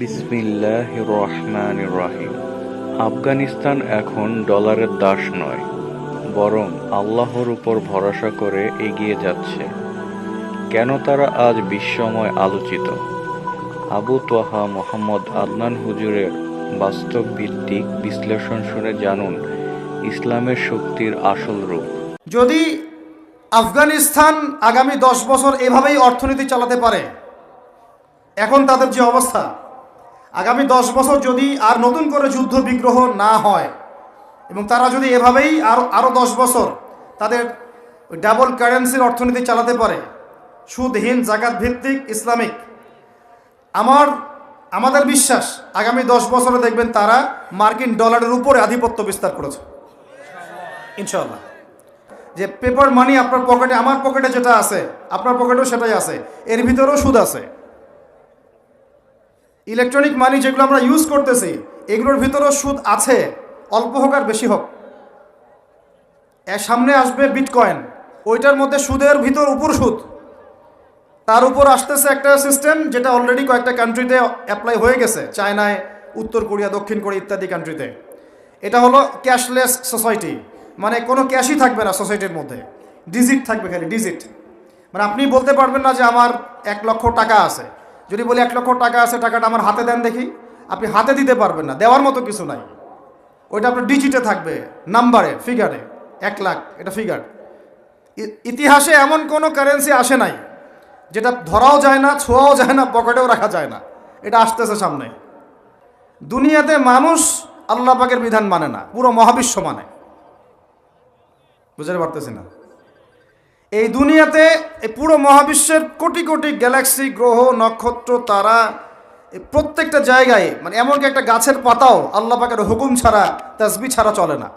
বিসমিল্লাহ রহমান রাহিম আফগানিস্তান এখন ডলারের দাস নয়, বরং আল্লাহর উপর ভরসা করে এগিয়ে যাচ্ছে। কেন তারা আজ বিশ্বময় আলোচিত? আবু তোহা মোহাম্মদ আদনান হুজুরের বাস্তব ভিত্তিক বিশ্লেষণ শুনে জানুন ইসলামের শক্তির আসল রূপ। যদি আফগানিস্তান আগামী দশ বছর এভাবেই অর্থনীতি চালাতে পারে, এখন তাদের যে অবস্থা? আগামী দশ বছর যদি আর নতুন করে যুদ্ধ বিগ্রহ না হয়, এবং তারা যদি এভাবেই আরও আরও দশ বছর তাদের ডাবল কারেন্সির অর্থনীতি চালাতে পারে, সুদহীন জাকাত ভিত্তিক ইসলামিক, আমার, আমাদের বিশ্বাস আগামী দশ বছরে দেখবেন তারা মার্কিন ডলারের উপরে আধিপত্য বিস্তার করেছে। ইনশাল্লাহ যে পেপার মানি আপনার পকেটে আমার পকেটে যেটা আছে, আপনার পকেটেও সেটাই আছে, এর ভিতরেও সুদ আছে। ইলেকট্রনিক মানি যেগুলো আমরা ইউজ করতেছি, এগুলোর ভিতরেও সুদ আছে, অল্প হোক আর বেশি হোক। এর সামনে আসবে বিটকয়েন ওইটার মধ্যে সুদের ভিতর উপর সুদ। তার উপর আসতেছে একটা সিস্টেম যেটা অলরেডি কয়েকটা কান্ট্রিতে অ্যাপ্লাই হয়ে গেছে চায়নায় উত্তর কোরিয়া, দক্ষিণ কোরিয়া ইত্যাদি কান্ট্রিতে এটা হলো ক্যাশলেস সোসাইটি মানে কোনো ক্যাশই থাকবে না সোসাইটির মধ্যে। ডিজিট থাকবে খালি ডিজিট মানে আপনি বলতে পারবেন না যে আমার এক লক্ষ টাকা আছে। যদি বলি এক লক্ষ টাকা আছে, টাকাটা আমার হাতে দেন দেখি। আপনি হাতে দিতে পারবেন না, দেওয়ার মতো কিছু নাই। ওইটা আপনার ডিজিটে থাকবে নাম্বারে ফিগারে এক লাখ, এটা ফিগার ইতিহাসে এমন কোনো কারেন্সি আসে নাই, যেটা ধরাও যায় না, ছোঁয়াও যায় না, পকেটেও রাখা যায় না। এটা আসতেছে সামনে। দুনিয়াতে মানুষ আল্লাহ পাকের বিধান মানে না, পুরো মহাবিশ্ব মানে। বুঝতে পারতেছি না? এই দুনিয়াতে এই পুরো মহাবিশ্বের কোটি কোটি গ্যালাক্সি, গ্রহ, নক্ষত্র, তারা প্রত্যেকটা জায়গায় মানে এমনকি একটা গাছের পাতাও আল্লাহ পাকের হুকুম ছাড়া তাসবি ছাড়া চলে না।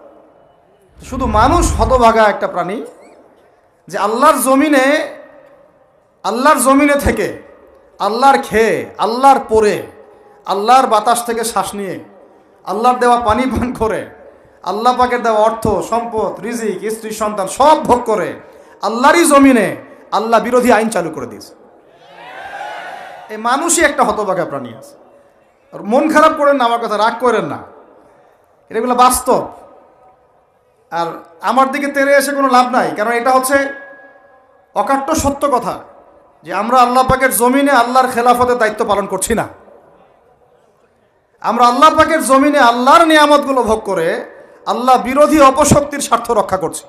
শুধু মানুষ হতভাগা একটা প্রাণী যে আল্লাহর জমিনে আল্লাহর জমিনে থেকে, আল্লাহর খেয়ে, আল্লাহর পরে আল্লাহর বাতাস থেকে শ্বাস নিয়ে, আল্লাহর দেওয়া পানি পান করে, আল্লাহ পাকের দেওয়া অর্থ, সম্পদ, রিজিক, স্ত্রী, সন্তান সব ভোগ করে আল্লাহরই জমিনে আল্লাহ বিরোধী আইন চালু করে দিয়েছে। এই মানুষই একটা হতবাগা প্রাণী আছে। মন খারাপ করেন না, আমার কথা রাগ করেন না। এগুলো বাস্তব। আর আমার দিকে তেরে এসে কোনো লাভ নাই, কারণ এটা হচ্ছে অকাট্য সত্য কথা যে আমরা আল্লাহ পাকের জমিনে আল্লাহর খেলাফতের দায়িত্ব পালন করছি না। আমরা আল্লাহ পাকের জমিনে আল্লাহর নিয়ামতগুলো ভোগ করে আল্লাহ বিরোধী অপশক্তির স্বার্থ রক্ষা করছি।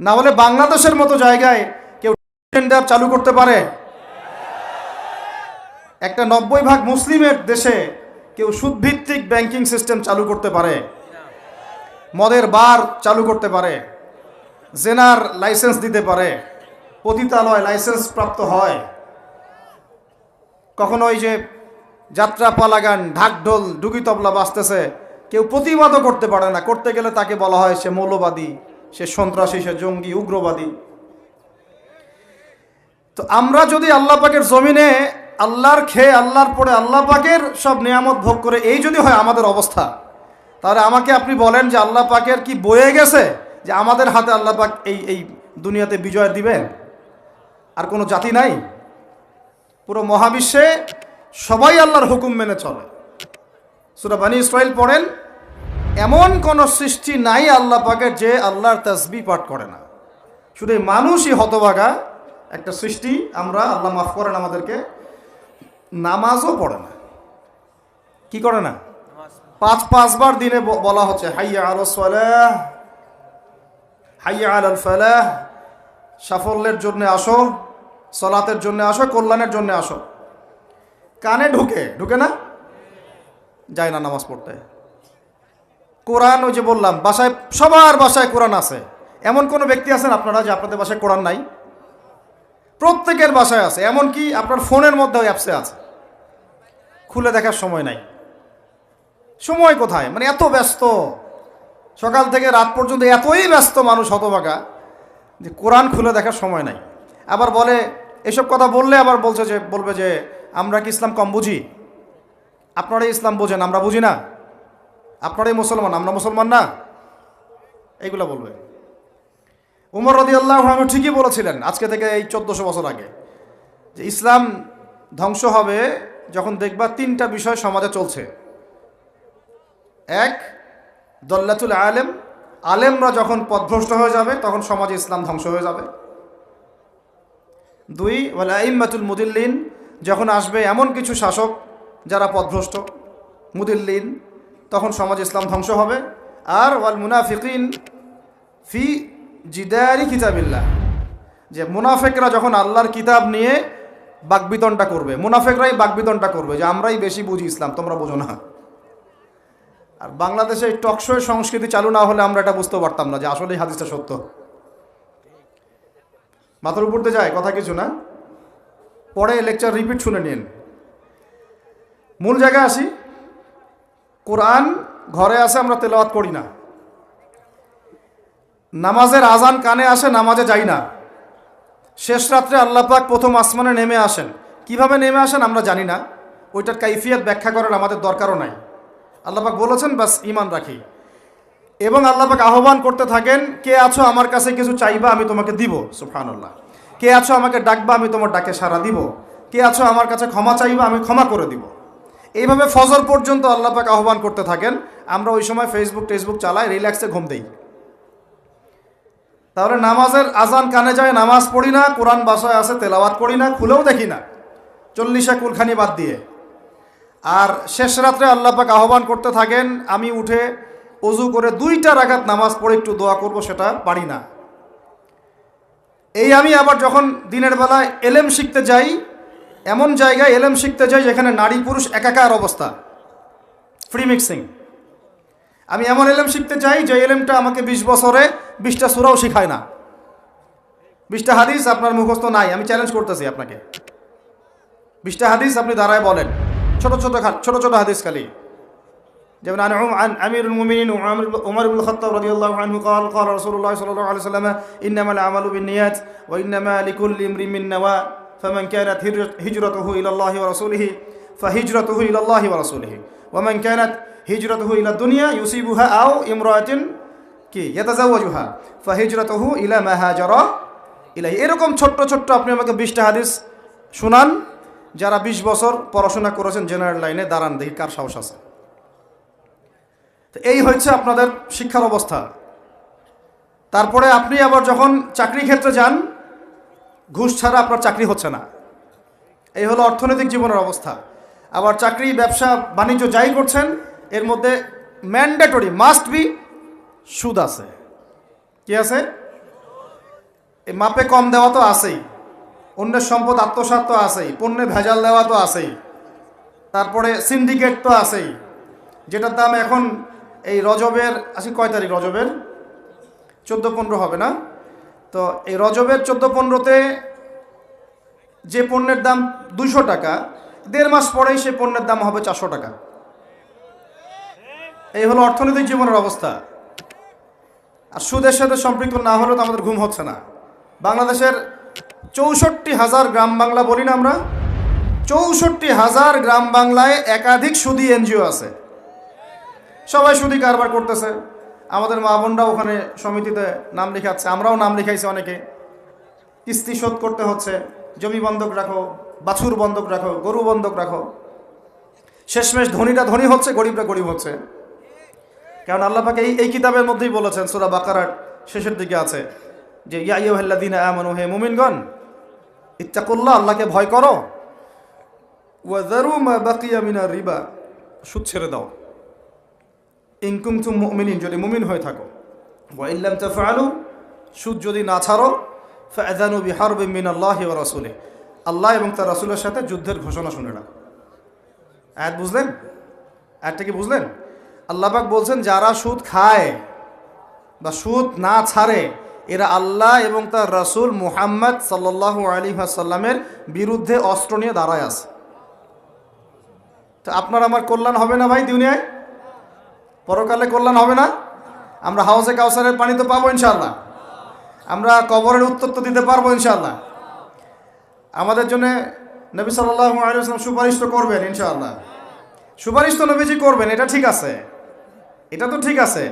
না হলে বাংলাদেশের মতো জায়গায় কেউ টেন্ডার চালু করতে পারে। একটা নব্বই ভাগ মুসলিমের দেশে কেউ সুদভিত্তিক ব্যাংকিং সিস্টেম চালু করতে পারে। মদের বার চালু করতে পারে। জেনার লাইসেন্স দিতে পারে। পতিতালয় লাইসেন্স প্রাপ্ত হয়। কখনো ওই যে যাত্রা পালাগান ঢাকঢোল ডুগি তবলা বাজতেছে, কেউ প্রতিবাদও করতে পারে না। করতে গেলে তাকে বলা হয় সে মৌলবাদী। সে সন্ত্রাসী, সে জঙ্গি, উগ্রবাদী। তো আমরা যদি আল্লাহ পাকের জমিনে আল্লাহর খেয়ে আল্লাহর পরে আল্লাহ পাকের সব নিয়ামত ভোগ করে এই যদি হয় আমাদের অবস্থা, তাহলে আমাকে আপনি বলেন যে আল্লাহ পাকের কি বয়ে গেছে যে আমাদের হাতে আল্লাহ পাক এই এই দুনিয়াতে বিজয় দিবেন আর কোনো জাতি নাই? পুরো মহাবিশ্বে সবাই আল্লাহর হুকুম মেনে চলে। সুরা বানি ইসরায়েল পড়েন এমন কোন সৃষ্টি নাই আল্লাহ পাকের যে আল্লাহর তাসবি পাঠ করে না। শুধু মানুষই হতভাগা একটা সৃষ্টি আমরা আল্লাহ মাফ করেন আমাদেরকে, নামাজও পড়ে না। কি করে না? পাঁচ পাঁচবার দিনে বলা হচ্ছে, হাইয়া আল সালাহ, হাইয়া আল ফালাহ, সাফল্যের জন্য আসো, সলাতের জন্য আসো, কল্যাণের জন্য আসো। কানে ঢুকে ঢুকে না? যায় না নামাজ পড়তে। কোরআন ওই যে বললাম, বাসায়, সবার বাসায় কোরআন আছে। এমন কোনো ব্যক্তি আছেন আপনারা যে আপনাদের বাসায় কোরআন নাই? প্রত্যেকের বাসায় আছে, এমনকি আপনার ফোনের মধ্যে ওই অ্যাপসে আছে। খুলে দেখার সময় নাই। সময় কোথায়? মানে এত ব্যস্ত। সকাল থেকে রাত পর্যন্ত এতই ব্যস্ত মানুষ হতভাগা যে কোরআন খুলে দেখার সময় নাই। আবার বলে, এসব কথা বললে আবার বলছে যে, বলবে যে, আমরা কি ইসলাম কম বুঝি? আপনারাই ইসলাম বোঝেন, আমরা বুঝি না। আপনারাই মুসলমান, আমরা মুসলমান না? এইগুলো বলবে। উমর রদি আল্লাহ ঠিকই বলেছিলেন আজকে থেকে এই চোদ্দশো বছর আগে, যে ইসলাম ধ্বংস হবে যখন দেখবা তিনটা বিষয় সমাজে চলছে। এক, দল্লাতুল আলেম, আলেমরা যখন পথভ্রষ্ট হয়ে যাবে তখন সমাজে ইসলাম ধ্বংস হয়ে যাবে। দুই, ওয়াল আইম্মাতুল মুদিল্লিন, যখন আসবে এমন কিছু শাসক যারা পথভ্রষ্ট, মুদিল্লিন তখন সমাজ ইসলাম ধ্বংস হবে। আর ওয়াল মুনাফিকিন ফি জিদারি কিতাবিল্লাহ। যে মুনাফেকরা যখন আল্লাহর কিতাব নিয়ে বাকবিতনটা করবে, মুনাফেকরাই বাকবিতনটা করবে, যে আমরাই বেশি বুঝি ইসলাম, তোমরা বোঝো না। আর বাংলাদেশে এই টকশোয়ের সংস্কৃতি চালু না হলে আমরা এটা বুঝতে পারতাম না যে আসলে হাদিসটা সত্য। মাথার উপর দিয়ে যায়, কথা কিছু না। পরে লেকচার রিপিট শুনে নিন। মূল জায়গায় আসি। কোরআন ঘরে আসে আমরা তেলাওয়াত করি না। নামাজের আজান কানে আসে, নামাজে যাই না। শেষ রাত্রে আল্লাহ পাক প্রথম আসমানে নেমে আসেন। কীভাবে নেমে আসেন আমরা জানি না। ওইটার কাইফিয়াত ব্যাখ্যা করার আমাদের দরকারও নাই। আল্লাহ পাক বলেছেন, বাস ইমান রাখি। এবং আল্লাহ পাক আহ্বান করতে থাকেন, কে আছো আমার কাছে কিছু চাইবা, আমি তোমাকে দিব। সুফানুল্লাহ কে আছো আমাকে ডাকবা, আমি তোমার ডাকে সাড়া দিব। কে আছো আমার কাছে ক্ষমা চাইবা, আমি ক্ষমা করে দিব। এইভাবে ফজর পর্যন্ত আল্লাহ পাক আহ্বান করতে থাকেন। আমরা ওই সময় ফেসবুক টেসবুক চালাই রিল্যাক্সে ঘুম দেই। তাহলে নামাজের আজান কানে যায়, নামাজ পড়ি না, কোরআন বাসায় আছে, তেলাওয়াত করি না, খুলেও দেখি না। চল্লিশে কুলখানি বাদ দিয়ে। আর শেষ রাত্রে আল্লাহ পাক আহ্বান করতে থাকেন, আমি উঠে অজু করে দুইটা রাগাত নামাজ পড়ে একটু দোয়া করব, সেটা পারি না। এই আমি আবার যখন দিনের বেলায় এলেম শিখতে যাই এমন জায়গায় এলেম শিখতে যাই যেখানে নারী পুরুষ একাকার অবস্থা ফ্রি মিক্সিং আমি এমন এলেম শিখতে চাই যে এলেমটা আমাকে বিশ বছরে বিশটা সুরাও শেখায় না বিশটা হাদিস আপনার মুখস্থ নাই আমি চ্যালেঞ্জ করতেছি আপনাকে বিশটা হাদিস আপনি দাঁড়ায় বলেন ছোট ছোট খা- ছোট ছোট হাদিস খালি যেমন عن عن امير المؤمنين عمر عمر بن الخطاب رضي الله عنه قال قال رسول الله صلى الله عليه وسلم انما الاعمال بالنيات وانما لكل امرئ من نوى فمن كانت هجرت- هجرته الى الله ورسوله فهجرته الى الله ورسوله ومن كانت هجرته الى الدنيا يصيبها او امراه কি ইয়াতাজাওয়াজুহা ফাহিজরাতুহু ইলা মা হাজারা ইলাই এরকম ছোট্ট ছোট্ট আপনি আমাকে বিশটা হাদিস শুনান যারা বিশ বছর পড়াশোনা করেছেন জেনারেল লাইনে দাঁড়ান দেখি কার সাহস আছে তো এই হচ্ছে আপনাদের শিক্ষার অবস্থা তারপরে আপনি আবার যখন চাকরি ক্ষেত্রে যান ঘুষ ছাড়া আপনার চাকরি হচ্ছে না। এই হলো অর্থনৈতিক জীবনের অবস্থা। আবার চাকরি, ব্যবসা, বাণিজ্য যাই করছেন, এর মধ্যে ম্যান্ডেটরি মাস্ট বি সুদ আছে। কি আছে? এই মাপে কম দেওয়া তো আছেই। অন্যের সম্পদ আত্মসাৎ তো আছেই। পণ্যে ভেজাল দেওয়া তো আছেই। তারপরে সিন্ডিকেট তো আছেই। যেটার দাম এখন এই রজবের, আজকে কয় তারিখ রজবের? চোদ্দ পনেরো হবে না? তো এই রজবের চোদ্দ পনেরোতে যে পণ্যের দাম দুশো টাকা, দেড় মাস পরেই সে পণ্যের দাম হবে চারশো টাকা। এই হলো অর্থনৈতিক জীবনের অবস্থা। আর সুদের সাথে সম্পৃক্ত না হলেও তো আমাদের ঘুম হচ্ছে না। বাংলাদেশের চৌষট্টি হাজার গ্রাম বাংলা বলি না আমরা। চৌষট্টি হাজার গ্রাম বাংলায় একাধিক সুদী এনজিও আছে। সবাই সুদী কারবার করতেছে। আমাদের মা বোনরা ওখানে সমিতিতে নাম লেখাচ্ছে, আমরাও নাম লিখাইছি অনেকে। কিস্তি শোধ করতে হচ্ছে, জমি বন্ধক রাখো, বাছুর বন্ধক রাখো, গরু বন্ধক রাখো। শেষমেশ ধনীরা ধনী হচ্ছে, গরিবরা গরিব হচ্ছে। কারণ আল্লাহ পাকে এই এই কিতাবের মধ্যেই বলেছেন, সুরা বাকারার শেষের দিকে আছে যে ইয়াইয়াল্লাদিন আমানু, হে মুমিনগণ, ইত্তাকুল্লাহ, আল্লাহকে ভয় করো। ওয়াজারু মা বাকিয়া মিনার রিবা, সুদ ছেড়ে দাও। ইনকুম তুম যদি মুমিন হয়ে থাকো। ওয়া ইল্লাম তাফআলু, সুদ যদি না ছাড়ো ফাআযানু বিহারবিন মিনাল্লাহি ওয়া রাসূলিহি। আল্লাহ এবং তার রাসূলের সাথে যুদ্ধের ঘোষণা শুনে রাখো। আয়াত বুঝলেন? আয়াতটা কি বুঝলেন? আল্লাহবাক বলছেন, যারা সুদ খায় বা সুদ না ছাড়ে, এরা আল্লাহ এবং তার রাসূল মুহাম্মদ সাল্লাল্লাহু আলী সাল্লামের বিরুদ্ধে অস্ত্র নিয়ে দাঁড়ায় আছে। তো আপনার আমার কল্যাণ হবে না ভাই দুনিয়ায়? পরকালে কল্যাণ হবে না। আমরা হাউসে কাউসারের পানি তো পাবো ইনশাল্লাহ আমরা কবরের উত্তর তো দিতে পারব ইনশাল্লাহ আমাদের জন্য নবী আলিয়াল্লাম সুপারিশ তো করবেন ইনশাআল্লাহ। সুপারিশ তো নবীজি করবেন, এটা ঠিক আছে। এটা তো ঠিক আছে।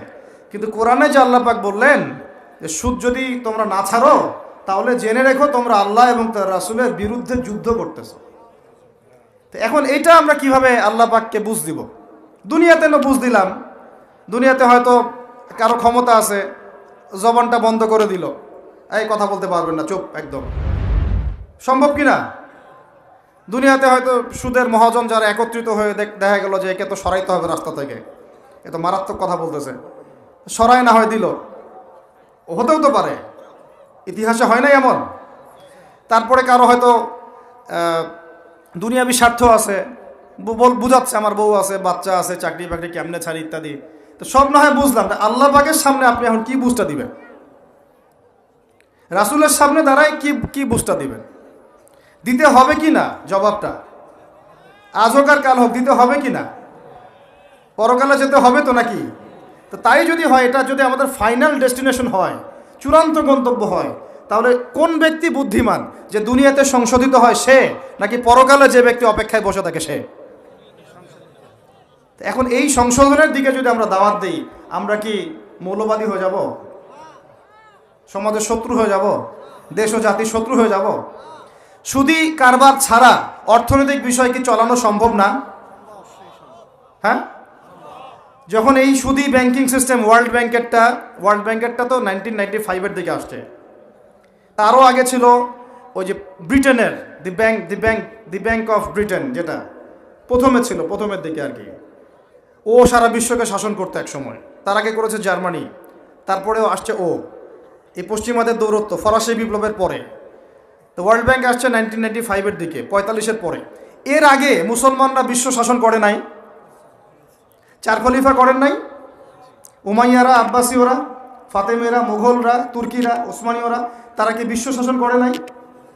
কিন্তু কোরআনে যে আল্লাহ পাক বললেন যে, সুদ যদি তোমরা না ছাড়ো, তাহলে জেনে রেখো তোমরা আল্লাহ এবং তার রাসূলের বিরুদ্ধে যুদ্ধ করতেছ। তো এখন এইটা আমরা কীভাবে আল্লাহ পাককে বুঝ দিব? দুনিয়াতে না বুঝ দিলাম। দুনিয়াতে হয়তো কারও ক্ষমতা আছে, জবানটা বন্ধ করে দিল। এই কথা বলতে পারবেন না, চুপ, একদম। সম্ভব কি না? দুনিয়াতে হয়তো সুদের মহাজন যারা একত্রিত হয়ে দেখ- গেল যে একে তো সরাইতে হবে রাস্তা থেকে। এ তো মারাত্মক কথা বলতেছে। সরাই না হয় দিল। হতেও তো পারে। ইতিহাসে হয় নাই এমন। তারপরে কারও হয়তো দুনিয়াবি স্বার্থ আছে বুঝাচ্ছে, আমার বউ আছে, বাচ্চা আছে চাকরি বাকরি কেমনে ছাড়ি ইত্যাদি। তো সব না হয় বুঝলাম আল্লাহ পাকের সামনে আপনি এখন কি বুঝটা দিবেন? রাসুলের সামনে দাঁড়ায় কি কি বুঝটা দিবেন? দিতে হবে কি না জবাবটা? আজ হোক আর কাল হোক, দিতে হবে কি না? পরকালে যেতে হবে তো নাকি? তো তাই যদি হয়, এটা যদি আমাদের ফাইনাল ডেস্টিনেশন হয়, চূড়ান্ত গন্তব্য হয়, তাহলে কোন ব্যক্তি বুদ্ধিমান যে দুনিয়াতে সংশোধিত হয় সে, নাকি পরকালে যে ব্যক্তি অপেক্ষায় বসে থাকে সে? এখন এই সংশোধনের দিকে যদি আমরা দাওয়াত দিই, আমরা কি মৌলবাদী হয়ে যাব? সমাজের শত্রু হয়ে যাব? দেশ ও জাতির শত্রু হয়ে যাব? সুদি কারবার ছাড়া অর্থনৈতিক বিষয় কি চালানো সম্ভব না? হ্যাঁ? যখন এই সুদি ব্যাংকিং সিস্টেম ওয়ার্ল্ড ব্যাংকেরটা ওয়ার্ল্ড ব্যাংকেরটা তো নাইনটিন নাইনটি ফাইভের দিকে আসছে। তারও আগে ছিল ওই যে ব্রিটেনের, the bank the bank the bank of Britain যেটা। প্রথমে ছিল, প্রথমের দিকে আর কি। ও সারা বিশ্বকে শাসন করতো এক সময়। তার আগে করেছে জার্মানি, তারপরেও আসছে ও। এই পশ্চিমাদের দৌরত্ব ফরাসি বিপ্লবের পরে। তো ওয়ার্ল্ড ব্যাংক আসছে নাইনটিন নাইনটি ফাইভের দিকে পঁয়তাল্লিশের পরে। এর আগে মুসলমানরা বিশ্ব শাসন করে নাই। চার খলিফা করেন নাই। উমাইয়ারা, আব্বাসীয়রা, ফাতেমেরা, মুঘলরা, তুর্কিরা, ওসমানীয়রা, তারা কি বিশ্ব শাসন করে নাই?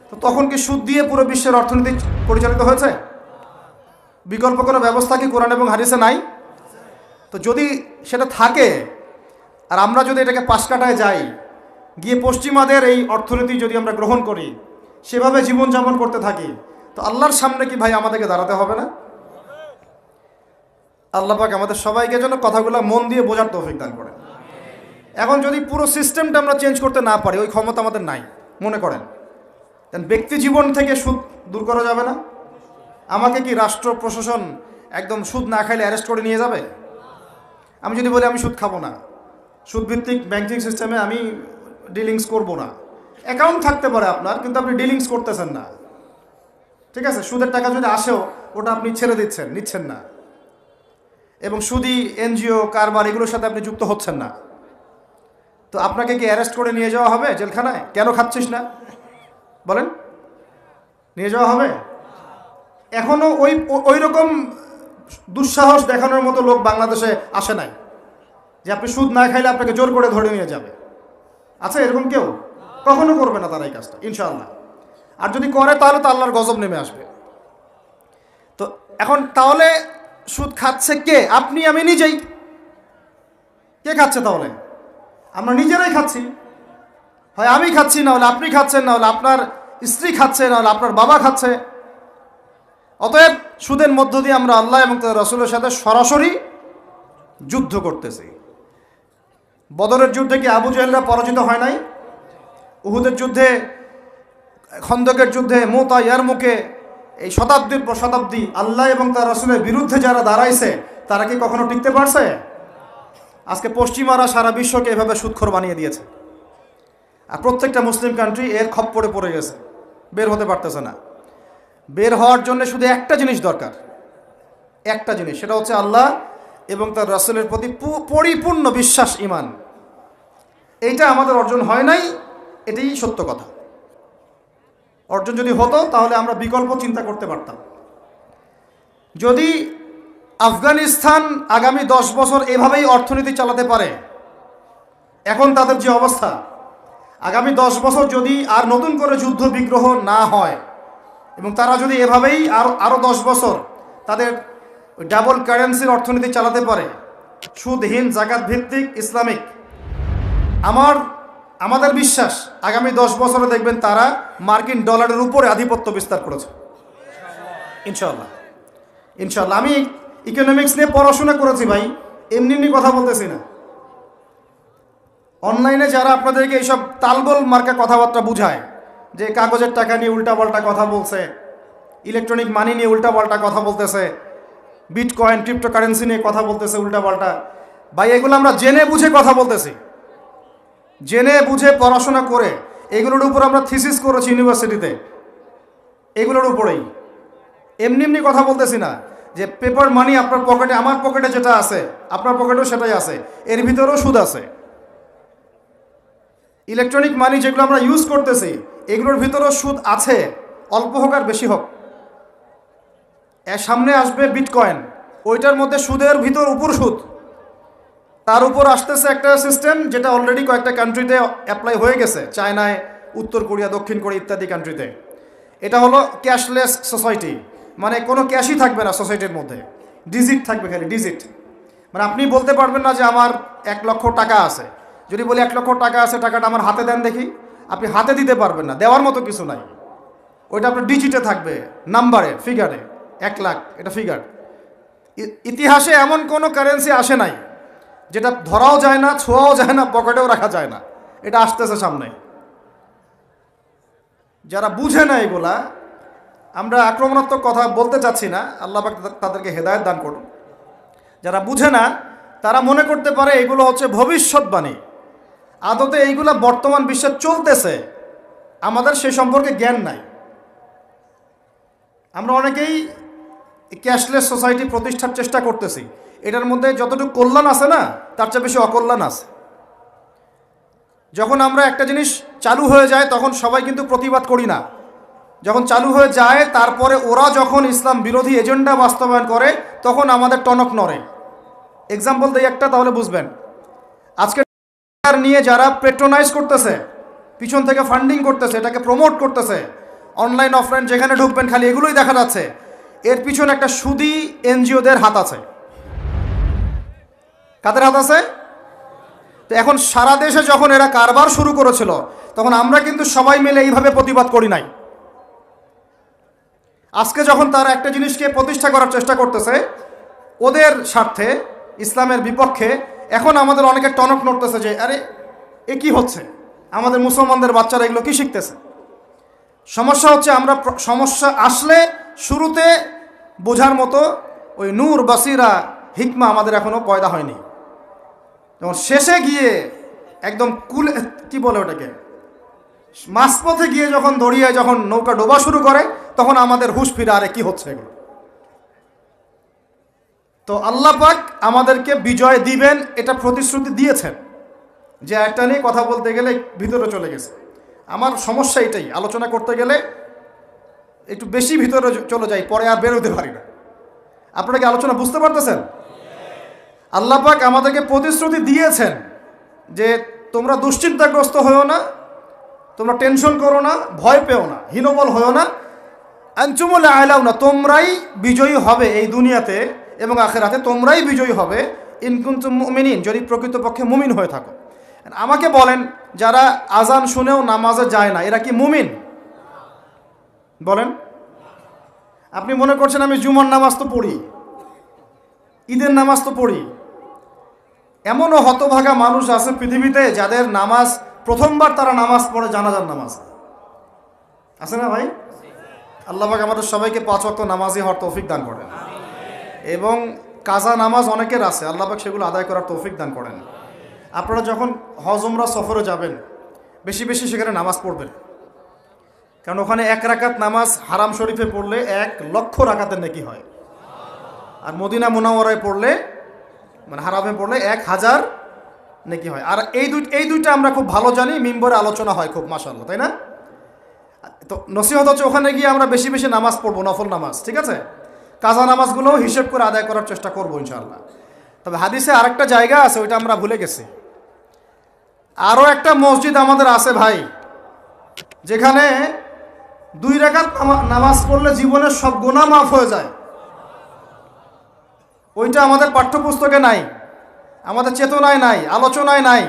তো তখন কি সুদ দিয়ে পুরো বিশ্বের অর্থনীতি পরিচালিত হয়েছে? বিকল্প কোনো ব্যবস্থা কি কোরআন এবং হারিসে নাই? তো যদি সেটা থাকে, আর আমরা যদি এটাকে পাশ কাটায় যাই, গিয়ে পশ্চিমাদের এই অর্থনীতি যদি আমরা গ্রহণ করি, সেভাবে জীবনযাপন করতে থাকি, তো আল্লাহর সামনে কি ভাই আমাদেরকে দাঁড়াতে হবে না? আল্লাহ পাক আমাদের সবাইকে যেন কথাগুলো মন দিয়ে বোঝার তৌফিক দান করেন। এখন যদি পুরো সিস্টেমটা আমরা চেঞ্জ করতে না পারি, ওই ক্ষমতা আমাদের নাই, মনে করেন। দেন ব্যক্তি জীবন থেকে সুদ দূর করা যাবে না। আমাকে কি রাষ্ট্র প্রশাসন একদম সুদ না খাইলে অ্যারেস্ট করে নিয়ে যাবে? আমি যদি বলি আমি সুদ খাব না সুদ ভিত্তিক ব্যাংকিং সিস্টেমে আমি ডিলিংস করব না। অ্যাকাউন্ট থাকতে পারে আপনার, কিন্তু আপনি ডিলিংস করতেছেন না। ঠিক আছে? সুদের টাকা যদি আসেও, ওটা আপনি ছেড়ে দিচ্ছেন, নিচ্ছেন না। এবং সুদি, এনজিও, কারবার, এগুলোর সাথে আপনি যুক্ত হচ্ছেন না। তো আপনাকে কি অ্যারেস্ট করে নিয়ে যাওয়া হবে জেলখানায়? কেন খাচ্ছিস না? বলেন। নিয়ে যাওয়া হবে? এখনও ওই ওই রকম দুঃসাহস দেখানোর মতো লোক বাংলাদেশে আসে নাই যে আপনি সুদ না খাইলে আপনাকে জোর করে ধরে নিয়ে যাবে। আচ্ছা এরকম কেউ? কখনো করবে না তারা এই কাজটা, ইনশাআল্লাহ। আর যদি করে, তাহলে তো আল্লাহর গজব নেমে আসবে। তো এখন তাহলে সুদ খাচ্ছে কে? আপনি, আমি নিজেই। কে খাচ্ছে তাহলে? আমরা নিজেরাই খাচ্ছি। হয় আমি খাচ্ছি, না হলে আপনি খাচ্ছেন, না হলে আপনার স্ত্রী খাচ্ছে, না হলে আপনার বাবা খাচ্ছে। অতএব সুদের মধ্য দিয়ে আমরা আল্লাহ এবং তার রসুলের সাথে সরাসরি যুদ্ধ করতেছি। বদরের যুদ্ধে কি আবু জাহেলরা পরাজিত হয় নাই? উহুদের যুদ্ধে, খন্দকের যুদ্ধে, মোতা ইয়ার মুখে এই শতাব্দীর পর শতাব্দী আল্লাহ এবং তার রসুলের বিরুদ্ধে যারা দাঁড়াইছে, তারা কি কখনো টিকতে পারছে? আজকে পশ্চিমারা সারা বিশ্বকে এভাবে সুৎখর বানিয়ে দিয়েছে। আর প্রত্যেকটা মুসলিম কান্ট্রি এর খপ্পরে পড়ে গেছে। বের হতে পারতেছে না। বের হওয়ার জন্য শুধু একটা জিনিস দরকার। একটা জিনিস, সেটা হচ্ছে আল্লাহ এবং তার রাসুলের প্রতি পরিপূর্ণ বিশ্বাস ইমান এইটা আমাদের অর্জন হয় নাই, এটাই সত্য কথা। অর্জন যদি হতো, তাহলে আমরা বিকল্প চিন্তা করতে পারতাম। যদি আফগানিস্তান আগামী দশ বছর এভাবেই অর্থনীতি চালাতে পারে, এখন তাদের যে অবস্থা, আগামী দশ বছর যদি আর নতুন করে যুদ্ধ বিগ্রহ না হয় এবং তারা যদি এভাবেই আর আরও দশ বছর তাদের ডাবল কারেন্সির অর্থনীতি চালাতে পারে, সুদহীন জাকাত ভিত্তিক ইসলামিক, আমার, আমাদের বিশ্বাস আগামী দশ বছরে দেখবেন তারা মার্কিন ডলারের উপরে আধিপত্য বিস্তার করেছে। ইনশাল্লাহ ইনশাল্লাহ আমি ইকোনমিক্স নিয়ে পড়াশোনা করেছি ভাই, এমনি এমনি কথা বলতেছি না। অনলাইনে যারা আপনাদেরকে এইসব তালগোল মার্কা কথাবার্তা বুঝায় যে কাগজের টাকা নিয়ে উল্টাপাল্টা কথা বলছে ইলেকট্রনিক মানি নিয়ে উল্টাপাল্টা কথা বলতেছে বিটকয়েন ক্রিপ্টোকারেন্সি নিয়ে কথা বলতেছে উল্টাপাল্টা। ভাই, এগুলো আমরা জেনে বুঝে কথা বলতেছি। জেনে বুঝে পড়াশোনা করে এগুলোর উপর আমরা থিসিস করেছি ইউনিভার্সিটিতে এগুলোর উপরেই। এমনি এমনি কথা বলতেছি না যে পেপার মানি আপনার পকেটে আমার পকেটে যেটা আছে, আপনার পকেটেও সেটাই আছে, এর ভিতরেও সুদ আছে। ইলেকট্রনিক মানি যেগুলো আমরা ইউজ করতেছি এগুলোর ভিতরেও সুদ আছে, অল্প হোক আর বেশি হোক। এর সামনে আসবে বিটকয়েন। ওইটার মধ্যে সুদের ভিতর উপর সুদ। তার উপর আসতেছে একটা সিস্টেম যেটা অলরেডি কয়েকটা কান্ট্রিতে অ্যাপ্লাই হয়ে গেছে, চায়নায়, উত্তর কোরিয়া, দক্ষিণ কোরিয়া ইত্যাদি কান্ট্রিতে এটা হলো ক্যাশলেস সোসাইটি মানে কোনো ক্যাশই থাকবে না সোসাইটির মধ্যে। ডিজিট থাকবে খালি ডিজিট মানে আপনি বলতে পারবেন না যে আমার এক লক্ষ টাকা আছে। যদি বলি এক লক্ষ টাকা আছে, টাকাটা আমার হাতে দেন দেখি। আপনি হাতে দিতে পারবেন না, দেওয়ার মতো কিছু নাই। ওইটা আপনার ডিজিটে থাকবে নাম্বারে ফিগারে এক লাখ, এটা ফিগার ইতিহাসে এমন কোনো কারেন্সি আসে নাই, যেটা ধরাও যায় না, ছোঁয়াও যায় না, পকেটেও রাখা যায় না। এটা আসতেছে সামনে। যারা বুঝে না এগুলা, আমরা আক্রমণাত্মক কথা বলতে চাচ্ছি না, আল্লাহ তাদেরকে হেদায়ত দান করুন। যারা বুঝে না, তারা মনে করতে পারে এগুলো হচ্ছে ভবিষ্যৎবাণী। আদতে এইগুলা বর্তমান বিশ্বে চলতেছে, আমাদের সে সম্পর্কে জ্ঞান নাই। আমরা অনেকেই ক্যাশলেস সোসাইটি প্রতিষ্ঠার চেষ্টা করতেছি। এটার মধ্যে যতটুকু কল্যাণ আছে না, তার চেয়ে বেশি অকল্যাণ আছে। যখন আমরা একটা জিনিস চালু হয়ে যায়, তখন সবাই কিন্তু প্রতিবাদ করি না। যখন চালু হয়ে যায়, তারপরে ওরা যখন ইসলাম বিরোধী এজেন্ডা বাস্তবায়ন করে, তখন আমাদের টনক নড়ে। এক্সাম্পল দিই একটা, তাহলে বুঝবেন। আজকে নিয়ে যারা পেট্রোনাইজ করতেছে, পিছন থেকে ফান্ডিং করতেছে, এটাকে প্রমোট করতেছে অনলাইন অফলাইন যেখানে ঢুকবেন খালি এগুলোই দেখা যাচ্ছে। এর পিছনে একটা সুদি এনজিওদের হাত আছে। কাদের হাত আছে? তো এখন সারা দেশে যখন এরা কারবার শুরু করেছিল, তখন আমরা কিন্তু সবাই মিলে এইভাবে প্রতিবাদ করি নাই। আজকে যখন তারা একটা জিনিসকে প্রতিষ্ঠা করার চেষ্টা করতেছে, ওদের স্বার্থে, ইসলামের বিপক্ষে এখন আমাদের অনেকে টনক নড়তেছে যে, আরে, এ কি হচ্ছে? আমাদের মুসলমানদের বাচ্চারা এগুলো কি শিখতেছে? সমস্যা হচ্ছে আমরা সমস্যা আসলে শুরুতে বোঝার মতো ওই নূর, বাসিরা, হিকমা আমাদের এখনও পয়দা হয়নি। যেমন শেষে গিয়ে একদম কুলে, কি বলে ওটাকে? মাঝপথে গিয়ে যখন দড়িয়ে যখন নৌকা ডোবা শুরু করে, তখন আমাদের হুশ ফিরে, আরে, কি হচ্ছে এগুলো? তো আল্লাহ পাক আমাদেরকে বিজয় দিবেন, এটা প্রতিশ্রুতি দিয়েছেন যে একটা নিয়ে কথা বলতে গেলে ভিতরে চলে গেছে। আমার সমস্যা এটাই, আলোচনা করতে গেলে একটু বেশি ভিতরে চলে যাই, পরে আর বেরোতে পারি না। আপনারা কি আলোচনা বুঝতে পারতেছেন? আল্লাহ পাক আমাদেরকে প্রতিশ্রুতি দিয়েছেন যে তোমরা দুশ্চিন্তাগ্রস্ত হয়েও না, তোমরা টেনশন করো না, ভয় পেও না, হীনবল হয়েও না আঞ্চুমলে আয়লাও না তোমরাই বিজয়ী হবে এই দুনিয়াতে এবং আখেরাতে তোমরাই বিজয়ী হবে। ইনকুন্তু মুমিনিন, যদি প্রকৃতপক্ষে মুমিন হয়ে থাকো। আমাকে বলেন, যারা আজান শুনেও নামাজে যায় না, এরা কি মুমিন? বলেন। আপনি মনে করছেন আমি জুমার নামাজ তো পড়ি, ঈদের নামাজ তো পড়ি। এমনও হতভাগা মানুষ আছে পৃথিবীতে যাদের নামাজ প্রথমবার তারা নামাজ পড়ে জানাজার নামাজ। আছে না ভাই? আল্লাহ আমাদের সবাইকে পাঁচ ওয়াক্ত নামাজি হওয়ার তৌফিক দান করেন। এবং কাজা নামাজ অনেকের আছে, আল্লাহ পাক সেগুলো আদায় করার তৌফিক দান করেন। আপনারা যখন হজমরা সফরে যাবেন, বেশি বেশি সেখানে নামাজ পড়বেন। কারণ ওখানে এক রাকাত নামাজ হারাম শরীফে পড়লে এক লক্ষ রাকাতের নাকি হয়। আর মদিনা মোনাওয়ারায় পড়লে মানে হারামে পড়লে এক হাজার নাকি হয়। আর এই দুই এই দুইটা আমরা খুব ভালো জানি, মিম্বরে আলোচনা হয় খুব মাসাল্লাহ তাই না? তো নসিহত হচ্ছে ওখানে গিয়ে আমরা বেশি বেশি নামাজ পড়ব, নফল নামাজ, ঠিক আছে? কাজা নামাজগুলোও হিসেব করে আদায় করার চেষ্টা করব ইনশাআল্লাহ। তবে হাদিসে আরেকটা জায়গা আছে, ওইটা আমরা ভুলে গেছি। আরও একটা মসজিদ আমাদের আছে ভাই, যেখানে দুই রেখাত নামাজ পড়লে জীবনের সব গুণা মাফ হয়ে যায়। ওইটা আমাদের পাঠ্যপুস্তকে নাই, আমাদের চেতনায় নাই, আলোচনায় নাই,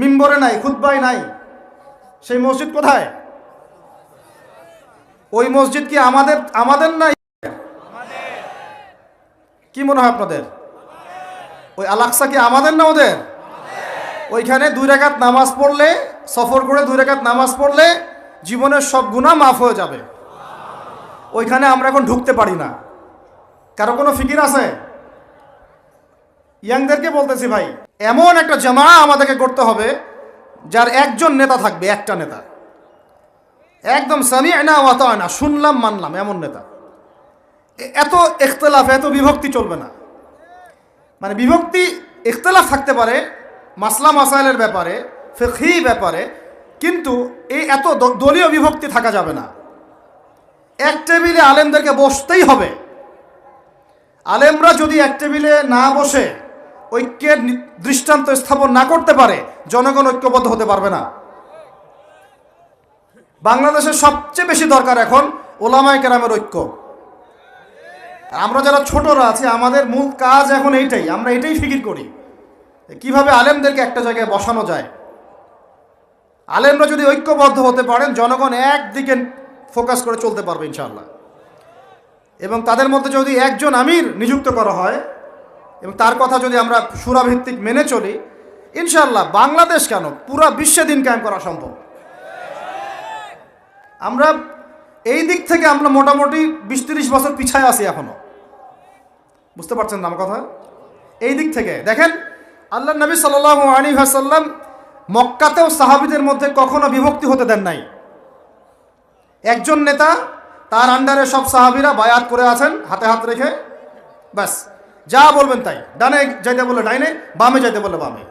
মিম্বরে নাই খুদ্বায় নাই। সেই মসজিদ কোথায়? ওই মসজিদ কি আমাদের আমাদের নাই কি মনে হয় আপনাদের? ওই আলাক্সা কি আমাদের না ওদের? ওইখানে দুই রেখাত নামাজ পড়লে, সফর করে দুই রেখাত নামাজ পড়লে জীবনের সব গুণা মাফ হয়ে যাবে। ওইখানে আমরা এখন ঢুকতে পারি না। কারও কোনো ফিকির আছে? ইয়াংদেরকে বলতেছি ভাই, এমন একটা জামা আমাদেরকে করতে হবে, যার একজন নেতা থাকবে, একটা নেতা। একদম সামি না অত না শুনলাম, মানলাম, এমন নেতা। এত ইখতলাফ, এত বিভক্তি চলবে না। মানে বিভক্তি, ইখতলাফ থাকতে পারে, মাসলা মাসাইলের ব্যাপারে, ফিকহি ব্যাপারে, কিন্তু এই এত দলীয় বিভক্তি থাকা যাবে না। এক টেবিলে আলেমদেরকে বসতেই হবে। আলেমরা যদি এক টেবিলে না বসে ঐক্যের দৃষ্টান্ত স্থাপন না করতে পারে, জনগণ ঐক্যবদ্ধ হতে পারবে না। বাংলাদেশের সবচেয়ে বেশি দরকার এখন ওলামায় কেরামের ঐক্য। আমরা যারা ছোটরা আছি, আমাদের মূল কাজ এখন এইটাই, আমরা এটাই ফিকির করি। কীভাবে আলেমদেরকে একটা জায়গায় বসানো যায়। আলেমরা যদি ঐক্যবদ্ধ হতে পারেন, জনগণ একদিকে ফোকাস করে চলতে পারবে ইনশাআল্লাহ। এবং তাদের মধ্যে যদি একজন আমির নিযুক্ত করা হয়, এবং তার কথা যদি আমরা সুরাভিত্তিক মেনে চলি, ইনশাআল্লাহ বাংলাদেশ কেন পুরা বিশ্বে দিন কায়েম করা সম্ভব? আমরা এই দিক থেকে আমরা মোটামুটি বিশ তিরিশ বছর পিছায় আছি এখনও। বুঝতে পারছেন না আমার কথা? এই দিক থেকে। দেখেন আল্লাহ নবী সাল্লাহ আলী হাসাল্লাম মক্কাতেও সাহাবিদের মধ্যে কখনো বিভক্তি হতে দেন নাই। একজন নেতা, তার আন্ডারে সব সাহাবিরা বায়াত করে আছেন, হাতে হাত রেখে। ব্যাস, যা বলবেন তাই। ডানে যাইতে বললে ডাইনে, বামে যাইতে বললে বামে।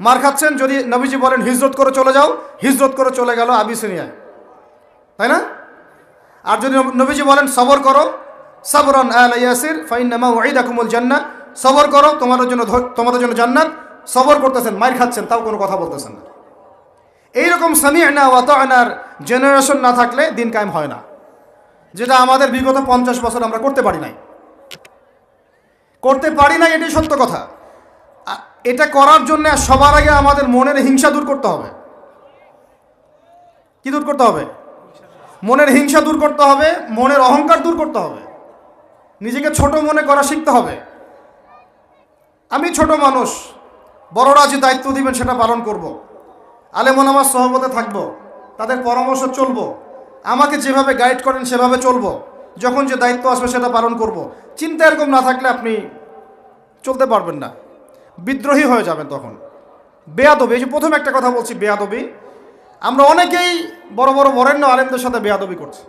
মার খাচ্ছেন, যদি নবীজি বলেন, হিজরত করে চলে যাও, হিজরত করে চলে গেল আবিসিনিয়ায়। তাই না? আর যদি নবীজি বলেন, সবর করো। সবরন আল ইয়াসির ফাইন নামা ওয়াইদাকুমুল জান্নাত সবর করো, তোমাদের জন্য তোমাদের জন্য জান্নাত। সবর করতেছেন মার খাচ্ছেন, তাও কোনো কথা বলতেছেন না। এইরকম সামিয়ানা ওয়াতানার জেনারেশন না থাকলে দিন কায়েম হয় না। যেটা আমাদের বিগত পঞ্চাশ বছর আমরা করতে পারি নাই। করতে পারি নাই এটাই সত্য কথা। এটা করার জন্য সবার আগে আমাদের মনের হিংসা দূর করতে হবে। কি দূর করতে হবে? মনের হিংসা দূর করতে হবে, মনের অহংকার দূর করতে হবে। নিজেকে ছোট মনে করা শিখতে হবে। আমি ছোট মানুষ, বড়রা যে দায়িত্ব দিবেন সেটা পালন করব। আলেমন আমার সহমতে থাকব, তাদের পরামর্শ চলবো। আমাকে যেভাবে গাইড করেন সেভাবে চলবো। যখন যে দায়িত্ব আসবে সেটা পালন করব। চিন্তা এরকম না থাকলে আপনি চলতে পারবেন না। বিদ্রোহী হয়ে যাবেন তখন। বেয়াদবি, এই যে প্রথম একটা কথা বলছি, বেয়াদবি। আমরা অনেকেই বড় বড় বরেণ্য আলেমদের সাথে বেয়াদবি করছি।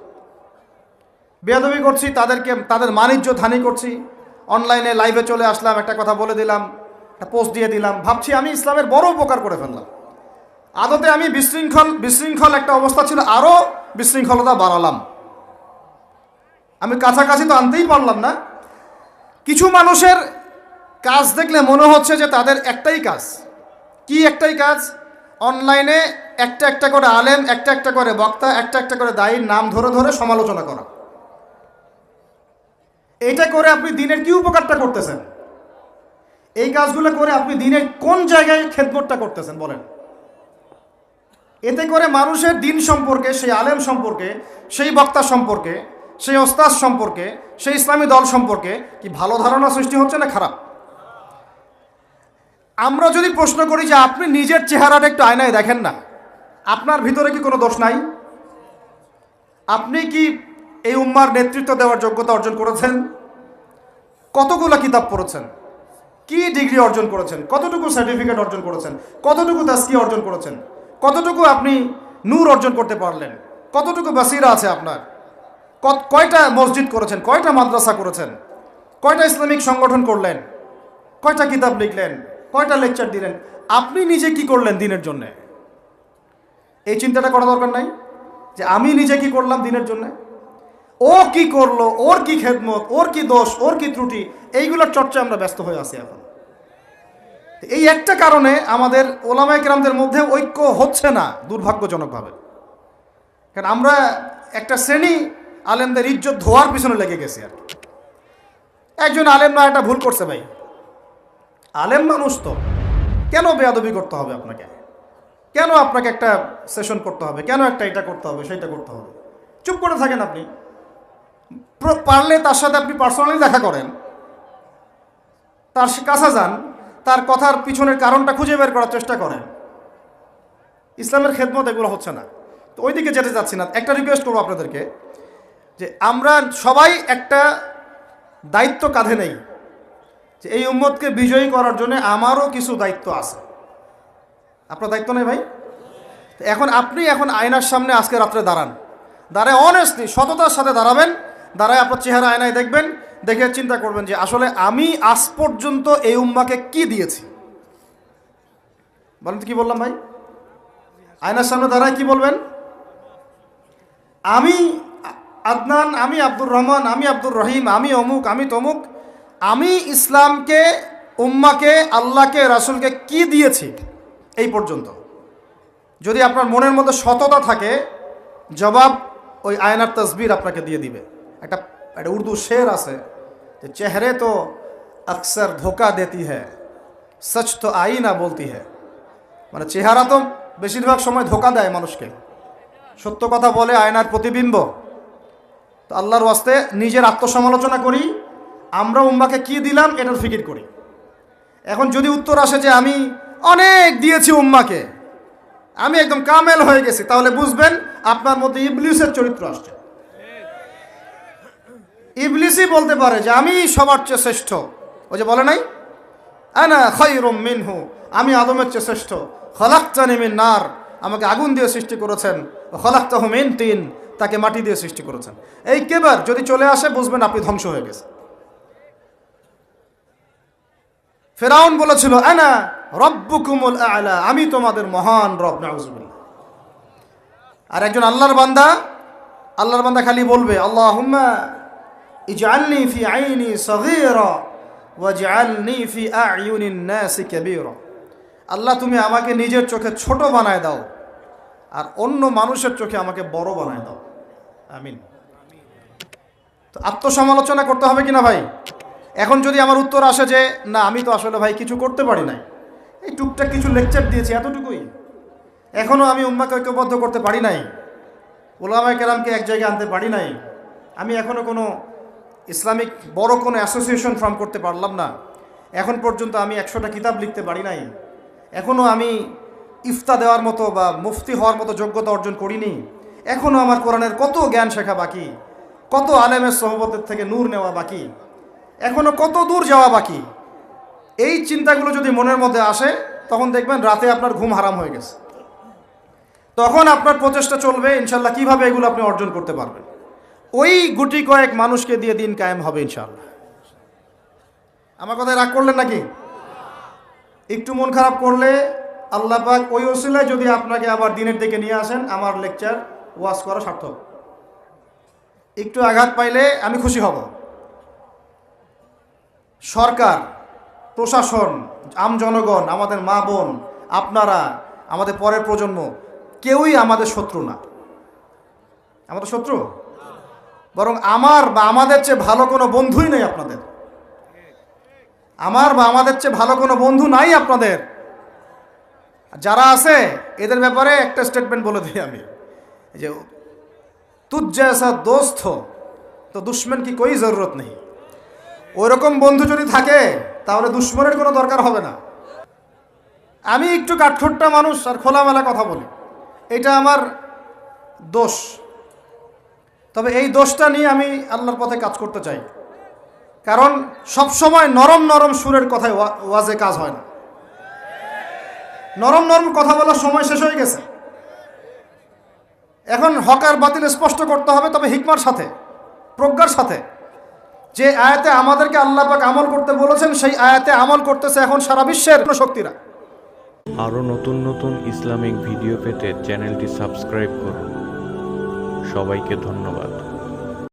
বেয়াদবি করছি, তাদেরকে, তাদের মানিজ্য ধানি করছি। অনলাইনে লাইভে চলে আসলাম, একটা কথা বলে দিলাম, একটা পোস্ট দিয়ে দিলাম। ভাবছি আমি ইসলামের বড় উপকার করে ফেললাম। আদতে আমি বিশৃঙ্খল বিশৃঙ্খল একটা অবস্থা ছিল আরও বিশৃঙ্খলতা বাড়ালাম। আমি কাছাকাছি তো আনতেই পারলাম না। কিছু মানুষের কাজ দেখলে মনে হচ্ছে যে তাদের একটাই কাজ। কি একটাই কাজ? অনলাইনে একটা একটা করে আলেম, একটা একটা করে বক্তা, একটা একটা করে দায়ীর নাম ধরে ধরে সমালোচনা করা। এইটা করে আপনি দিনের কি উপকারটা করতেছেন? এই কাজগুলো করে আপনি দিনের কোন জায়গায় খেদমতটা করতেছেন, বলেন। এতে করে মানুষের দিন সম্পর্কে, সেই আলেম সম্পর্কে, সেই বক্তা সম্পর্কে, সেই ওস্তাদ সম্পর্কে, সেই ইসলামী দল সম্পর্কে কি ভালো ধারণা সৃষ্টি হচ্ছে না খারাপ? আমরা যদি প্রশ্ন করি যে আপনি নিজের চেহারাটা একটু আয়নায় দেখেন না, আপনার ভিতরে কি কোনো দোষ নাই? আপনি কি এই উম্মার নেতৃত্ব দেওয়ার যোগ্যতা অর্জন করেছেন? কতগুলো কিতাব পড়েছেন? কি ডিগ্রি অর্জন করেছেন? কতটুকু সার্টিফিকেট অর্জন করেছেন? কতটুকু তাস্কি অর্জন করেছেন? কতটুকু আপনি নূর অর্জন করতে পারলেন? কতটুকু বাসিরা আছে আপনার? কয়টা মসজিদ করেছেন? কয়টা মাদ্রাসা করেছেন? কয়টা ইসলামিক সংগঠন করলেন? কয়টা কিতাব লিখলেন? কয়টা লেকচার দিলেন? আপনি নিজে কি করলেন দিনের জন্য? এই চিন্তাটা করা দরকার নাই যে আমি নিজে কি করলাম দিনের জন্য? ও কি করল, ওর কি খেদমত, ওর কি দোষ, ওর কি ত্রুটি, এইগুলোর চর্চা আমরা ব্যস্ত হয়ে আছি এখন। এই একটা কারণে আমাদের ওলামায় কেরামদের মধ্যে ঐক্য হচ্ছে না দুর্ভাগ্যজনকভাবে। কারণ আমরা একটা শ্রেণি আলেমদের ইজ্জত ধোয়ার পিছনে লেগে গেছি আর একজন আলেম না, একটা ভুল করছে ভাই। আলেম মানুষ তো। কেন বেয়াদবি করতে হবে আপনাকে? কেন আপনাকে একটা সেশন করতে হবে? কেন একটা এটা করতে হবে, সেটা করতে হবে? চুপ করে থাকেন আপনি। পারলে তার সাথে আপনি পার্সোনালি দেখা করেন। তার কাছে যান, তার কথার পিছনের কারণটা খুঁজে বের করার চেষ্টা করেন। ইসলামের খেদমত এগুলো হচ্ছে না। তো ওইদিকে যেতে যাচ্ছি না। একটা রিকোয়েস্ট করব আপনাদেরকে যে আমরা সবাই একটা দায়িত্ব কাঁধে নেই। যে এই উম্মতকে বিজয়ী করার জন্য আমারও কিছু দায়িত্ব আছে। আপনার দায়িত্ব নেই ভাই? এখন আপনি এখন আয়নার সামনে আজকে রাত্রে দাঁড়ান। দাঁড়ায় অনেস্টলি সততার সাথে দাঁড়াবেন, দাঁড়ায় আপনার চেহারা আয়নায় দেখবেন, দেখে চিন্তা করবেন যে আসলে আমি আজ পর্যন্ত এই উম্মাকে কি দিয়েছি? বলেন কি বললাম ভাই? আয়নার সামনে দাঁড়ায় কি বলবেন? আমি আদনান, আমি আব্দুর রহমান, আমি আব্দুর রহিম, আমি অমুক, আমি তমুক আমি ইসলামকে, উম্মাকে, আল্লাহকে, রাসুলকে কি দিয়েছি? এই পর্যন্ত। যদি আপনার মনের মধ্যে সততা থাকে, জবাব ওই আয়নার তসবির আপনাকে দিয়ে দিবে। একটা একটা উর্দু শের আছে যে, চেহারে তো আকসর ধোকা দেতি হ্যায়, সচ তো আই না বলতি হ্যায়। মানে চেহারা তো বেশিরভাগ সময় ধোকা দেয় মানুষকে। সত্য কথা বলে আয়নার প্রতিবিম্ব। তো আল্লাহর ওয়াস্তে নিজের আত্মসমালোচনা করি আমরা উম্মাকে কি দিলাম? এটার ফিকির করি। এখন যদি উত্তর আসে যে আমি অনেক দিয়েছি উম্মাকে, আমি একদম কামেল হয়ে গেছি, তাহলে বুঝবেন আপনার মধ্যে ইবলিসের চরিত্র আসছে। ইবলিসই বলতে পারে যে আমি সবার চেয়ে শ্রেষ্ঠ। ও যে বলে নাই? আনা খৈরুম মিনহু, আমি আদমের চেয়ে শ্রেষ্ঠ। খলাক্তানি মিন নার, আমাকে আগুন দিয়ে সৃষ্টি করেছেন। খলাক্তাহু মিন তিন, তাকে মাটি দিয়ে সৃষ্টি করেছেন। এই কেবার যদি চলে আসে, বুঝবেন আপনি ধ্বংস হয়ে গেছে ফেরাউন বলেছিল, আনা রব্বুকুমুল আলা, আমি তোমাদের মহান রব, নাউজুবিল্লাহ। আর একজন আল্লাহর বান্দা আল্লাহর বান্দা খালি বলবে, আল্লাহুম্মা ইজআলনি ফি আইনি সগীরা ওয়াজআলনি ফি আ'য়ুনিন নাসি কাবীরা। আল্লাহ, তুমি আমাকে নিজের চোখে ছোট বানায় দাও আর অন্য মানুষের চোখে আমাকে বড় বানায় দাও। আমিন। তো আত্মসমালোচনা করতে হবে কিনা ভাই? এখন যদি আমার উত্তর আসে যে, না, আমি তো আসলে ভাই কিছু করতে পারি নাই। এই টুকটাক কিছু লেকচার দিয়েছি, এতটুকুই। এখনও আমি উম্মাকে ঐক্যবদ্ধ করতে পারি নাই। ওলামায় কেরামকে এক জায়গায় আনতে পারি নাই। আমি এখনও কোনো ইসলামিক বড় কোনো অ্যাসোসিয়েশন ফর্ম করতে পারলাম না। এখন পর্যন্ত আমি একশোটা কিতাব লিখতে পারি নাই। এখনও আমি ইফতা দেওয়ার মতো বা মুফতি হওয়ার মতো যোগ্যতা অর্জন করিনি। এখনও আমার কোরআনের কত জ্ঞান শেখা বাকি? কত আলেমের সহবতের থেকে নূর নেওয়া বাকি? এখনও কত দূর যাওয়া বাকি? এই চিন্তাগুলো যদি মনের মধ্যে আসে, তখন দেখবেন রাতে আপনার ঘুম হারাম হয়ে গেছে। তখন আপনার প্রচেষ্টা চলবে, ইনশাল্লাহ কীভাবে এগুলো আপনি অর্জন করতে পারবেন। ওই গুটি কয়েক মানুষকে দিয়ে দিন কায়েম হবে, ইনশাল্লাহ। আমার কথায় রাগ করলেন নাকি? একটু মন খারাপ করলে আল্লাহ পাক ওই ওসিলায় যদি আপনাকে আবার দিনের দিকে নিয়ে আসেন, আমার লেকচার ওয়াজ করা সার্থক। একটু আঘাত পাইলে আমি খুশি হব। সরকার, প্রশাসন, আম জনগণ, আমাদের মা বোন, আপনারা, আমাদের পরের প্রজন্ম, কেউই আমাদের শত্রু না। আমাদের শত্রু? বরং আমার বা আমাদের চেয়ে ভালো কোনো বন্ধুই নেই আপনাদের। আমার বা আমাদের চেয়ে ভালো কোনো বন্ধু নাই আপনাদের। যারা আছে, এদের ব্যাপারে একটা স্টেটমেন্ট বলে দিই আমি। যে তুজ্জা দোস্ত, তো দুশ্মন কি কই জরুরত নেই? ওইরকম বন্ধু যদি থাকে, তাহলে দুশ্মনের কোনো দরকার হবে না। আমি একটু কাঠখোট্টা মানুষ আর খোলামেলা কথা বলি। এটা আমার দোষ। তবে এই দোষটা নিয়ে আমি আল্লাহর পথে কাজ করতে চাই। কারণ সব সময় নরম নরম সুরের কথায় ওয়া- ওয়াজে কাজ হয় না। নরম নরম কথা বলার সময় শেষ হয়ে গেছে। এখন হকার বাতিল স্পষ্ট করতে হবে, তবে হিকমার সাথে, প্রজ্ঞার সাথে। যে আয়াতে আমাদেরকে আল্লাহ পাক আমল করতে বলেছেন, সেই আয়াতে আমল করতেছে এখন সারা বিশ্বের শক্তিরা আরও নতুন নতুন ইসলামিক ভিডিও পেতে চ্যানেলটি সাবস্ক্রাইব করুন। সবাইকে ধন্যবাদ।